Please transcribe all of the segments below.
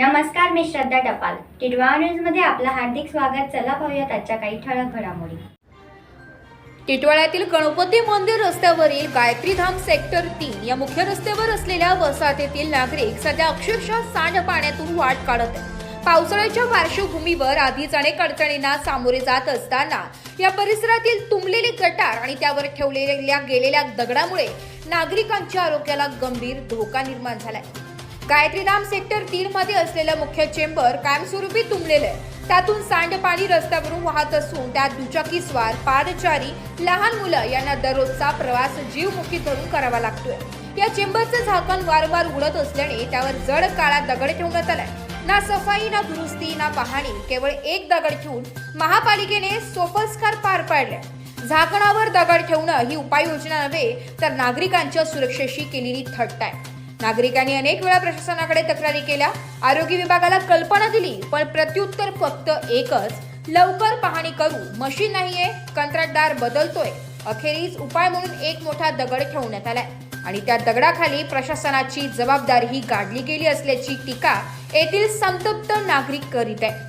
मी श्रद्धा टपाल. टिडवा न्यूजमध्ये आपलं हार्दिक स्वागत. चला पाहूयात आजच्या काही ठळक घडामोडी. टिटवाळ्यातील गणपती मंदिर रस्त्यावरील गायत्रीधाम सेक्टर तीन या मुख्य रस्त्यावर असलेल्या वसाहतीतील नागरिक सध्या अक्षरशः सांडपाण्यातून वाट काढत आहेत. पावसाळ्याच्या पार्श्वभूमीवर आधीच अनेक अडचणींना सामोरे जात असताना या परिसरातील तुंबलेले गटार आणि त्यावर ठेवलेल्या गेलेल्या दगडामुळे नागरिकांच्या आरोग्याला गंभीर धोका निर्माण झालाय. गायत्रीधाम सेक्टर तीन मध्ये असलेलं मुख्य चेंबर कायमस्वरूपी तुंबलेलं आहे. त्यातून सांडपाणी रस्त्यावरून वाहत असून त्यात दुचाकीस्वार पादचारी लहान मुलं यांना दररोजचा प्रवास जीवमुखी धरून करावा लागतोय. या चेंबरचं झाकण वारंवार उडत असल्याने त्यावर जड काळा दगड ठेवण्यात आलाय. ना सफाई ना दुरुस्ती ना पाहणी केवळ एक दगड ठेवून महापालिकेने सोपस्कार पार पाडले झाकणावर दगड ठेवणं ही उपाययोजना नव्हे तर नागरिकांच्या सुरक्षेशी केलेली थट्ट आहे. नागरिकांनी अनेक वेळा प्रशासनाकडे तक्रारी केल्या. आरोग्य विभागाला कल्पना दिली पण प्रत्युत्तर फक्त एकच. लवकर पाहणी करू मशीन नाहीये कंत्राटदार बदलतोय. अखेरीस उपाय म्हणून एक मोठा दगड ठेवण्यात आलाय. आणि त्या दगडाखाली प्रशासनाची जबाबदारीही गाडली गेली असल्याची टीका येथील संतप्त नागरिक करीत आहे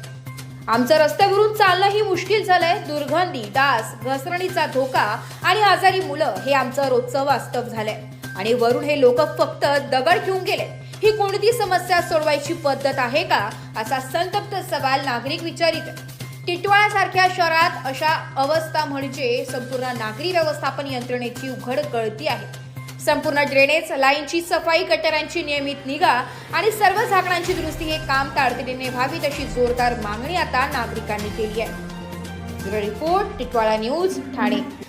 आमचं रस्त्यावरून चालणंही मुश्किल झालंय. दुर्गंधी डास घसरणीचा धोका आणि आजारी मुलं हे आमचं रोजचं वास्तव झालंय. आणि वरून हे लोक फक्त दगड घेऊन गेले. ही कोणती समस्या सोडवायची पद्धत आहे का? असा संतप्त सवाल नागरिक विचारित. टिटवाळासारख्या टिटवाळ्यासारख्या शहरात अशा अवस्था म्हणजे संपूर्ण नागरी व्यवस्थापन यंत्रणेची उघड गळती आहे. संपूर्ण ड्रेनेज लाईनची सफाई गटारांची नियमित निगा आणि सर्व झाकणांची दुरुस्ती हे काम तातडीने व्हावी तशी जोरदार मागणी आता नागरिकांनी केली आहे. Report Titwala news Thane.